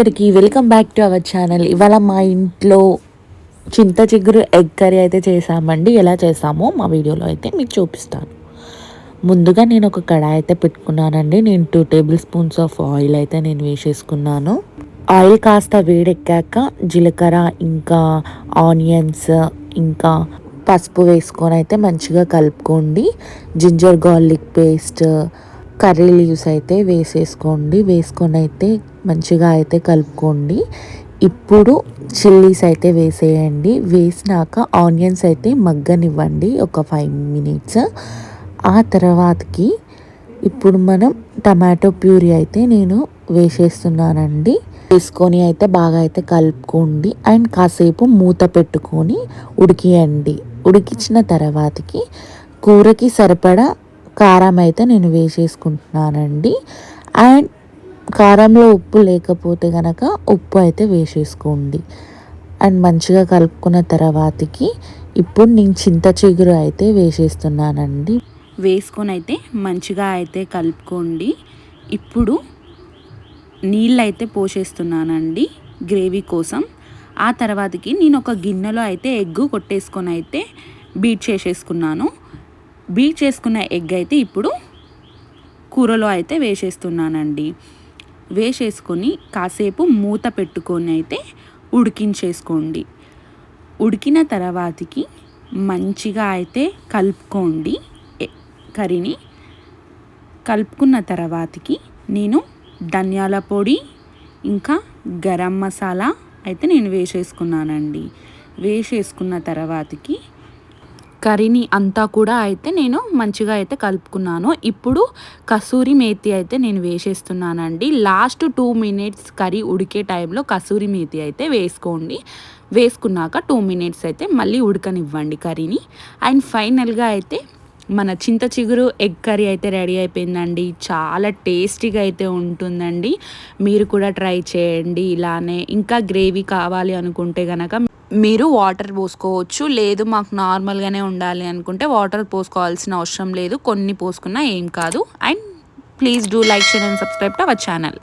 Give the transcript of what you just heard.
అందరికీ welcome back to our channel. ఇవాళ మా ఇంట్లో చింత చిగురు ఎగ్ కర్రీ అయితే చేసామండి ఎలా చేసామో మా వీడియోలో అయితే మీకు చూపిస్తాను. ముందుగా నేను ఒక కడాయి అయితే పెట్టుకున్నానండి. నేను two tablespoons of oil అయితే నేను వేసేసుకున్నాను. ఆయిల్ కాస్త వేడెక్కాక జీలకర్ర ఇంకా ఆనియన్స్ ఇంకా పసుపు వేసుకొని అయితే మంచిగా కలుపుకోండి. Ginger garlic paste curry leaves అయితే వేసేసుకోండి. వేసుకొని అయితే మంచిగా అయితే కలుపుకోండి. ఇప్పుడు చిల్లీస్ అయితే వేసేయండి. వేసినాక ఆనియన్స్ అయితే మగ్గనివ్వండి ఒక ఫైవ్ మినిట్స్. ఆ తర్వాతకి ఇప్పుడు మనం టమాటో ప్యూరీ అయితే నేను వేసేస్తున్నానండి. వేసుకొని అయితే బాగా అయితే కలుపుకోండి. అండ్ కాసేపు మూత పెట్టుకొని ఉడికియండి. ఉడికించిన తర్వాతకి కూరకి సరిపడా కారం అయితే నేను వేసేసుకుంటున్నానండి. అండ్ కారంలో ఉప్పు లేకపోతే కనుక ఉప్పు అయితే వేసేసుకోండి. అండ్ మంచిగా కలుపుకున్న తర్వాతకి ఇప్పుడు నేను చింత చిగురు అయితే వేసేస్తున్నానండి. వేసుకొని అయితే మంచిగా అయితే కలుపుకోండి. ఇప్పుడు నీళ్ళు అయితే పోసేస్తున్నానండి గ్రేవీ కోసం. ఆ తర్వాతకి నేను ఒక గిన్నెలో అయితే ఎగ్ కొట్టేసుకొని అయితే బీట్ చేసేసుకున్నాను. బీట్ చేసుకున్న ఎగ్ అయితే ఇప్పుడు కూరలో అయితే వేసేస్తున్నానండి. వేసేసుకొని కాసేపు మూత పెట్టుకొని అయితే ఉడికించేసుకోండి. ఉడికిన తర్వాతకి మంచిగా అయితే కలుపుకోండి. కర్రీని కలుపుకున్న తర్వాతకి నేను ధనియాల పొడి ఇంకా గరం మసాలా అయితే నేను వేసేసుకున్నానండి. వేసేసుకున్న తర్వాతకి కర్రీని అంతా కూడా అయితే నేను మంచిగా అయితే కలుపుకున్నాను. ఇప్పుడు కసూరి మేతి అయితే నేను వేసేస్తున్నానండి. లాస్ట్ టూ మినిట్స్ కర్రీ ఉడికే టైంలో కసూరి మేతి అయితే వేసుకోండి. వేసుకున్నాక టూ మినిట్స్ అయితే మళ్ళీ ఉడకనివ్వండి కర్రీని. అండ్ ఫైనల్గా అయితే మన చింత చిగురు ఎగ్ కర్రీ అయితే రెడీ అయిపోయిందండి. చాలా టేస్టీగా అయితే ఉంటుందండి. మీరు కూడా ట్రై చేయండి ఇలానే. ఇంకా గ్రేవీ కావాలి అనుకుంటే కనుక మీరు వాటర్ పోసుకోవచ్చు. లేదు మాకు నార్మల్గానే ఉండాలి అనుకుంటే వాటర్ పోసుకోవాల్సిన అవసరం లేదు. కొన్ని పోసుకున్నా ఏం కాదు. And please do like share and subscribe to our channel.